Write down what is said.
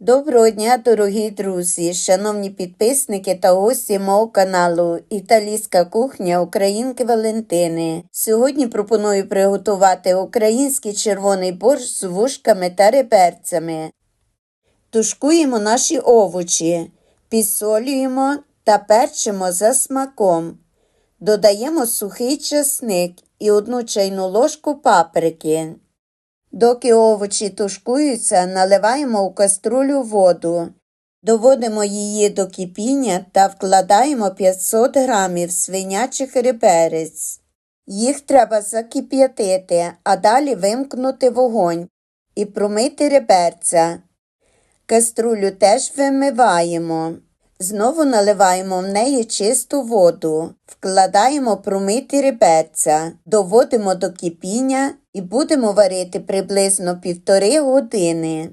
Доброго дня, дорогі друзі, шановні підписники та гості мого каналу Італійська кухня Українки Валентини. Сьогодні пропоную приготувати український червоний борщ з вушками та реберцями. Тушкуємо наші овочі, підсолюємо та перчимо за смаком. Додаємо сухий чесник і одну чайну ложку паприки. Доки овочі тушкуються, наливаємо у каструлю воду. Доводимо її до кипіння та вкладаємо 500 грамів свинячих реберець. Їх треба закип'ятити, а далі вимкнути вогонь і промити реберця. Каструлю теж вимиваємо. Знову наливаємо в неї чисту воду, вкладаємо промиті рибеця, доводимо до кипіння і будемо варити приблизно півтори години.